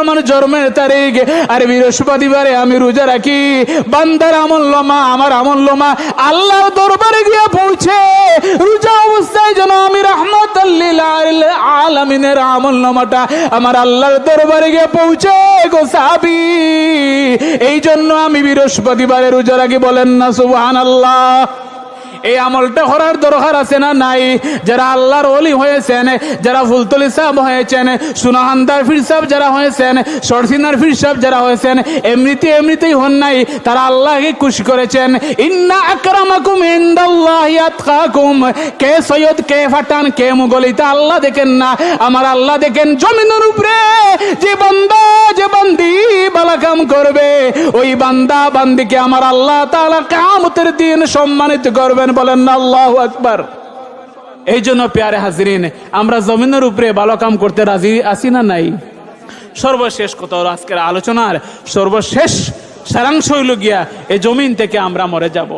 আমার জন্মের তারিখ। আর বৃহস্পতিবারে আমি রোজা রাখি। বান্দার আমল লমা আমার আমল লমা আল্লাহর দরবারে গিয়ে পৌঁছে। রোজা অবস্থায় যেন আমি রহমত আলমিনের আমল নামাটা আমার আল্লাহর দরবারে গিয়ে পৌঁছে গো সাবি এই জন্য আমি বৃহস্পতিবারে রোজা রাখি বলেন না সুবহান আল্লাহ এই আমলটা করার দরকার আছে না নাই? যারা আল্লাহর অলি হয়েছেন, যারা ফুলতলি সাহেব হয়েছেন, সুনাহান্দার ফির সাহেব যারা হয়েছেন, সরসিনার ফির সাহেব যারা হয়েছেন, এমনিতে এমনিতেই হন নাই, তারা আল্লাহকে খুশি করেছেন। ইন্না আকরামাকুম ইনদাল্লাহি আতকাকুম। কে সৈয়দ, কে ফাটান, কে মুগল, এটা আল্লাহ দেখেন না। আমার আল্লাহ দেখেন জমিনের উপরে। যে বান্দা যে বান্দি বালা কাম করবে, ওই বান্দা বান্দিকে আমার আল্লাহ তাআলা কিয়ামতের দিন সম্মানিত করবেন বলেন আল্লাহু আকবার। এই জন্য পেয়ারে হাজিরিন, আমরা জমিনের উপরে ভালো কাম করতে রাজি আছি না নাই? সর্বশেষ কত আজকের আলোচনার সর্বশেষ সারাংশ হইল গিয়া, এই জমিন থেকে আমরা মরে যাব।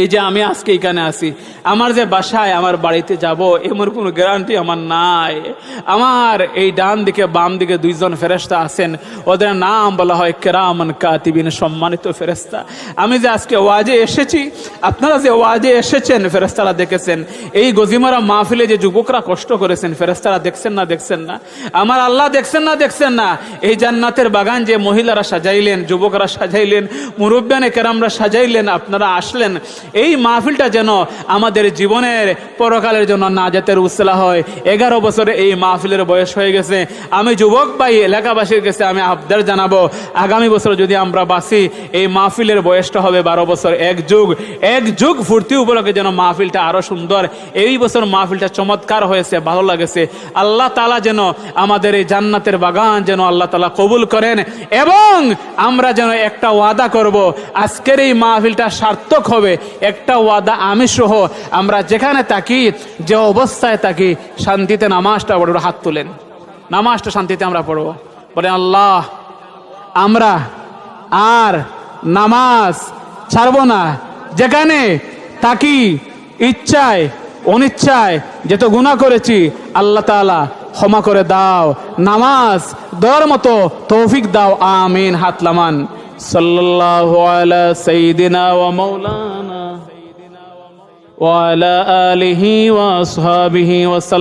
এই যে আমি আজকে এখানে আসি আমার যে বাসায় আমার বাড়িতে যাব, এমন কোনো গ্যারান্টি আমার নাই। আমার এই ডান দিকে, বাম দিকে দুইজন ফেরেস্তা আছেন, ওদের নাম বলা হয় কেরামন কাতিবিন, সম্মানিত ফেরেস্তা আমি যে আজকে ওয়াজে এসেছি, আপনারা যে ওয়াজে এসেছেন ফেরেস্তারা দেখেছেন, এই গজিমারা মাহফিলে যে যুবকরা কষ্ট করেছেন ফেরেস্তারা দেখছেন না দেখছেন না? আমার আল্লাহ দেখছেন না দেখছেন না? এই জান্নাতের বাগান যে মহিলারা সাজাইলেন, যুবকরা সাজাইলেন মুরব্বানে কেরামরা সাজাইলেন, আপনারা আসলেন এই মাহফিলটা যেন আমাদের জীবনের পরকালের জন্য না নাজাতের উৎসলা হয়। এগারো বছরে এই মাহফিলের বয়স হয়ে গেছে। আমি যুবক ভাই, এলাকাবাসীর কাছে আমি আবদার জানাব, আগামী বছর যদি আমরা বাসি এই মাহফিলের বয়সটা হবে বারো বছর। এক যুগ এক যুগ ফুর্তি উপলক্ষে যেন মাহফিলটা আরও সুন্দর। এই বছর মাহফিলটা চমৎকার হয়েছে, ভালো লাগেছে। আল্লাহ তালা যেন আমাদের এই জান্নাতের বাগান যেন আল্লাহ তালা কবুল করেন এবং আমরা যেন একটা ওয়াদা করব, আজকের এই মাহফিলটা সার্থক হবে। একটা ওয়াদা আমি সহ আমরা যেখানে থাকি, যে অবস্থায় থাকি, শান্তিতে নামাজটা পড়ব হাত তুলেন। নামাজটা শান্তিতে আমরা পড়ব। বলে, আল্লাহ, আমরা আর নামাজ ছাড়বো না। যেখানে থাকি, ইচ্ছায়, অনিচ্ছায় যত গুণা করেছি, আল্লাহ তাআলা ক্ষমা করে দাও। নামাজ দেওয়ার মতো তৌফিক দাও। আমিন হাতলামান সাল্লাল্লাহু আলা সাইয়্যিদিনা ওয়া وعلى آله وأصحابه وسلم.